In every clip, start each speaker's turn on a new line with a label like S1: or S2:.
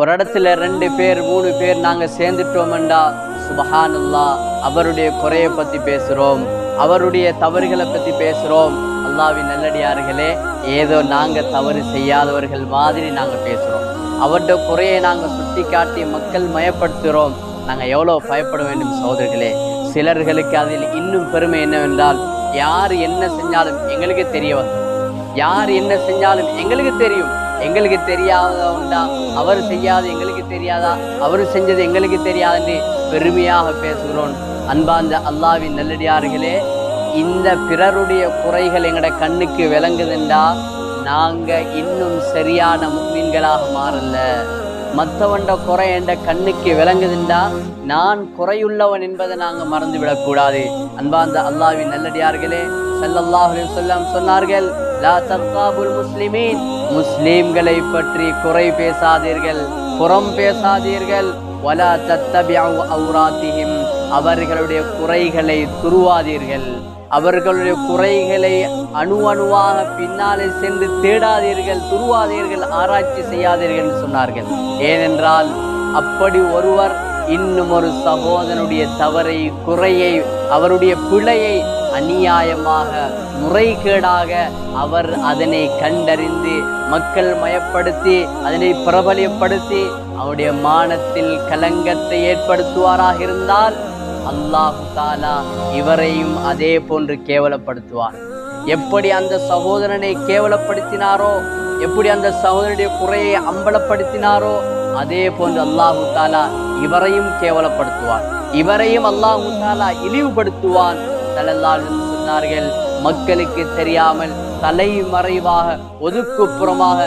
S1: ஒரு இடத்துல ரெண்டு பேர் மூணு பேர் நாங்க சேர்ந்துட்டோம்டா சுபஹானல்லா அவருடைய குறையை பத்தி பேசுறோம். அவருடைய தவறுகளை பத்தி பேசுறோம். அல்லாவின் நல்லடியார்களே ஏதோ நாங்க தவறு செய்யாதவர்கள் மாதிரி நாங்க பேசுறோம். அவருடைய குறையை நாங்க சுட்டி காட்டி மக்கள் மயப்படுத்துகிறோம் நாங்க எவ்வளவு பயப்பட வேண்டும் சகோதரர்களே? சிலர்களுக்கு அதில் இன்னும் பெருமை என்னவென்றால் யார் என்ன செஞ்சாலும் எங்களுக்கு தெரிய வரும் யார் என்ன செஞ்சாலும் எங்களுக்கு தெரியும். எங்களுக்கு தெரியாதவன்டா அவர் செய்யாது எங்களுக்கு தெரியாதா? அவர் செஞ்சது எங்களுக்கு தெரியாதுன்னு பெருமையாக பேசுகிறோம். அன்பார்ந்த அல்லாவின் நல்லடியார்களே இந்த பிறருடைய குறைகள் எங்களோட கண்ணுக்கு விளங்குதுண்டா? நாங்க இன்னும் சரியான முக்மீன்களாக மாறல. மற்றவண்ட குறை என்ற கண்ணுக்கு விளங்குதுண்டா? நான் குறையுள்ளவன் என்பதை நாங்கள் மறந்து விடக்கூடாது அன்பார்ந்த அல்லாவின் நல்லடியார்களே ஸல்லல்லாஹு சொல்லம் சொன்னார்கள் லா தர்காபுல் முஸ்லிமீன். முஸ்லீம்களை பற்றி குறை பேசாதீர்கள் புறம் பேசாதீர்கள். வலா தத்தபியு அவுராத்திஹிம் அவர்களுடைய குறைகளை துருவாதீர்கள். அவர்களுடைய குறைகளை அணு அணுவாக பின்னாலே சென்று தேடாதீர்கள் துருவாதீர்கள் ஆராய்ச்சி செய்யாதீர்கள் சொன்னார்கள். ஏனென்றால் அப்படி ஒருவர் இன்னும் ஒரு சகோதரனுடைய தவறை குறையை அவருடைய பிழையை அநியாயமாக முறைகேடாக அவர் அதனை கண்டறிந்து மக்கள் மயப்படுத்தி அதனை பிரபலியப்படுத்தி அவருடைய மானத்தில் கலங்கத்தை ஏற்படுத்துவாராக இருந்தால் அல்லாஹு தாலா இவரையும் அதே போன்று கேவலப்படுத்துவார். எப்படி அந்த சகோதரனை கேவலப்படுத்தினாரோ எப்படி அந்த சகோதரனுடைய குறையை அம்பலப்படுத்தினாரோ அதே போன்று அல்லாஹு தாலா இவரையும் கேவலப்படுத்துவார். இவரையும் அல்லாஹு தாலா இழிவுபடுத்துவான். ஸல்லல்லாஹு சொன்னார்கள். மக்களுக்கு தெரியாமல் தலைமறைவாக ஒதுக்குப்புறமாக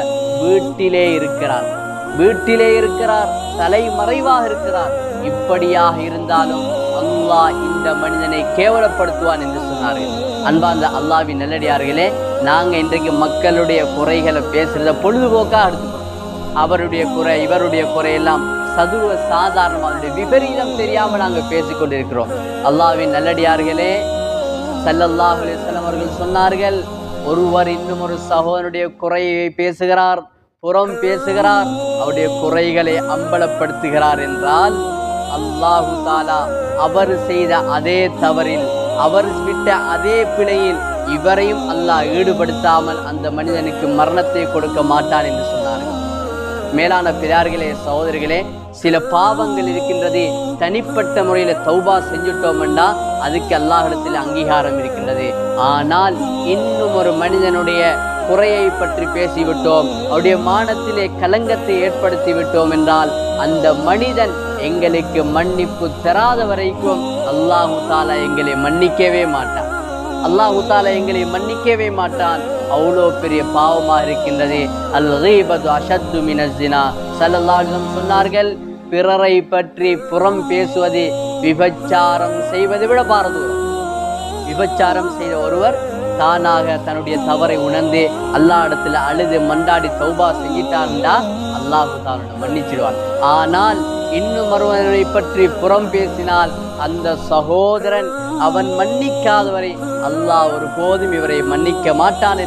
S1: வீட்டிலே இருக்கிறார். வீட்டிலே இருக்கிறார் தலைமறைவாக இருக்கிறார். இப்படியாக இருந்தாலும் அல்லாஹ் இந்த மனிதனை கேவலப்படுத்துவான் என்று சொன்னார்கள். அன்பார்ந்த அல்லாவின் நல்லடியார்களே நாங்க இன்றைக்கு மக்களுடைய குறைகளை பேசுகிறத பொழுதுபோக்காக எடுத்துக்கிறோம். அவருடைய குறை இவருடைய குறையெல்லாம் சதுவ சாதாரணமாக விபரீதம் தெரியாமல் நாங்கள் பேசிக்கொண்டிருக்கிறோம். அல்லாவின் நல்லடியார்களே சல்லல்லாஹ் அலைஹி அவர்கள் சொன்னார்கள் ஒருவர் இன்னும் ஒரு சகோதரனுடைய குறையை பேசுகிறார் புறம் பேசுகிறார் அவருடைய குறைகளை அம்பலப்படுத்துகிறார் என்றால் அல்லாஹு தாலா அவர் செய்த அதே தவறில் அவர் விட்ட அதே பிழையில் இவரையும் அல்லாஹ் ஈடுபடுத்தாமல் அந்த மனிதனுக்கு மரணத்தை கொடுக்க மாட்டான் என்று சொன்னார்கள். மேலான பிறார்களே சகோதரிகளே சில பாவங்கள் இருக்கின்றது தனிப்பட்ட முறையில் தௌபா செஞ்சுட்டோம்னா அதுக்கு அல்லாஹிடத்தில் அங்கீகாரம் இருக்கின்றது. ஆனால் இன்னும் ஒரு மனிதனுடைய குறையை பற்றி பேசிவிட்டோம். அவருடைய மானத்திலே கலங்கத்தை ஏற்படுத்தி விட்டோம் என்றால் அந்த மனிதன் எங்களுக்கு மன்னிப்பு தராத வரைக்கும் அல்லாஹு தாலா எங்களை மன்னிக்கவே மாட்டான். அல்லாஹு தாலா எங்களை மன்னிக்கவே மாட்டான். அவ்வளோ பெரிய பாவமாக இருக்கின்றது. அல் ரீபது அஷத்து மினஸ்தினா ஸல்லல்லாஹு சொன்னார்கள் பிறரை பற்றி புறம் பேசுவது விபச்சாரம் செய்வதை விட பாரதூரம். விபச்சாரம் செய்த ஒருவர் தானாக தன்னுடைய தவறை உணர்ந்து அல்லா இடத்துல அழுது மண்டாடி சௌபா செஞ்சிட்டான்டா அல்லாஹு தாலோட மன்னிச்சிடுவான். ஆனால் இன்னும் ஒருவரை பற்றி புறம் பேசினால் அந்த சகோதரன் அவன் மன்னிக்காதவரை அல்லாஹ் ஒருபோதும் இவரை மன்னிக்க மாட்டான்